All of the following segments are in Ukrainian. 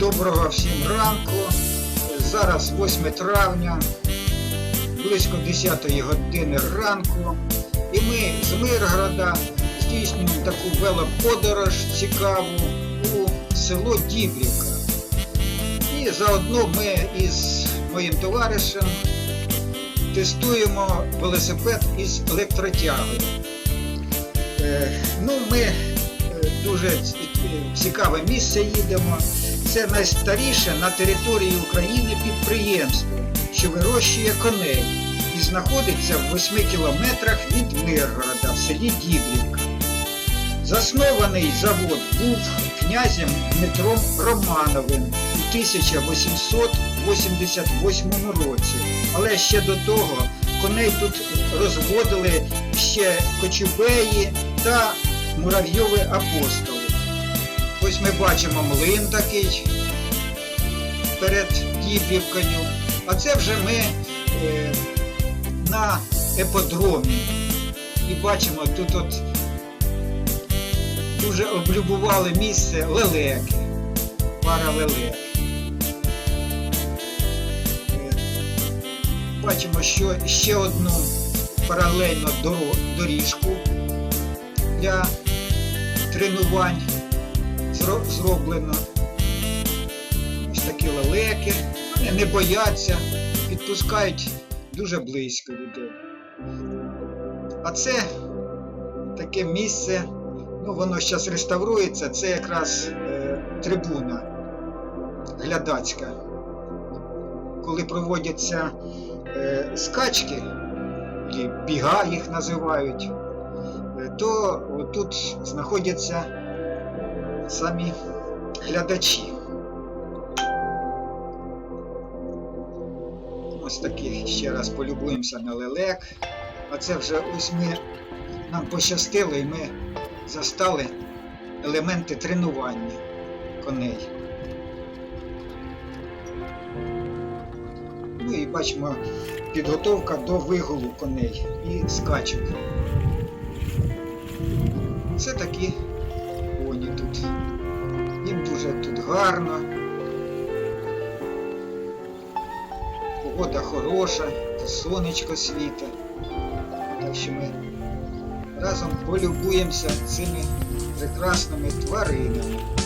Доброго всім ранку. Зараз 8 травня, близько 10 години ранку. І ми з Миргорода здійснюємо таку велоподорож цікаву у село Дібрівка. І заодно ми із моїм товаришем тестуємо велосипед із електротягою. Е, Ну, ми дуже е, цікаве місце їдемо. Це найстаріше на території України підприємство, що вирощує коней і знаходиться в 8 кілометрах від Миргорода в селі Дібрівка. Заснований завод був князем Дмитром Романовим у 1888 році. Але ще до того коней тут розводили ще кочубеї та муравйові апостоли. Ось ми бачимо млин такий перед Дібрівкою. А це вже ми е, на еподромі. І бачимо, тут от дуже облюбували місце лелеки, пара лелек. Е, Бачимо, що ще одну паралельно доріжку для тренувань зроблено. Ось такі лелеки. Вони не бояться, підпускають дуже близько людей. А це таке місце, ну воно зараз реставрується, це якраз е, трибуна глядацька. Коли проводяться е, скачки, біга їх називають, то тут знаходяться самі глядачі. Ось такі ще раз полюбуємося на лелек. А це вже ось ми нам пощастило і ми застали елементи тренування коней. Ну і бачимо підготовка до вигулу коней і скачок. Це такі коні тут. Їм дуже тут гарно. Погода хороша, сонечко світе. Так що ми разом полюбуємося цими прекрасними тваринами.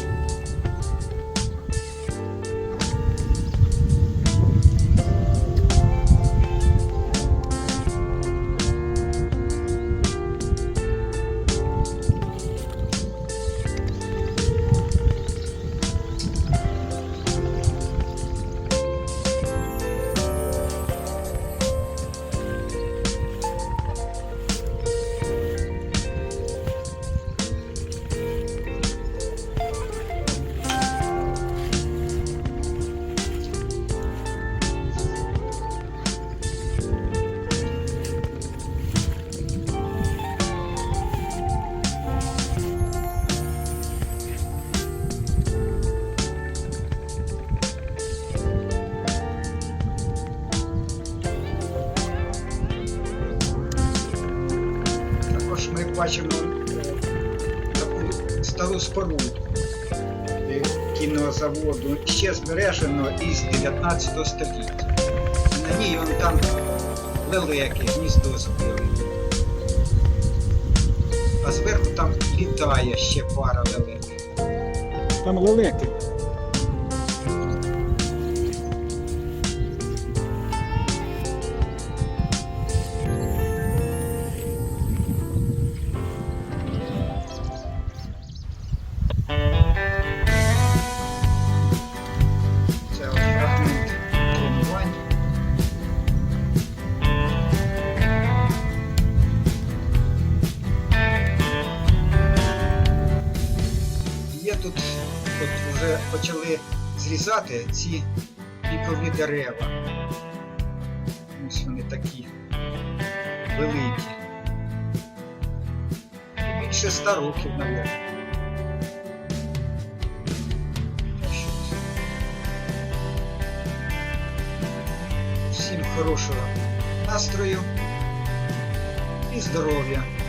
Ми бачимо е, таку стару споруду кінозаводу, ще збережено із 19 століття. На ній вон там лелеки, гніздо збили. А зверху там літає ще пара лелек. Там лелеки. Тут, от вже почали зрізати ці пікові дерева. Ось вони такі великі. І більше ста років, мабуть. Всім хорошого настрою і здоров'я.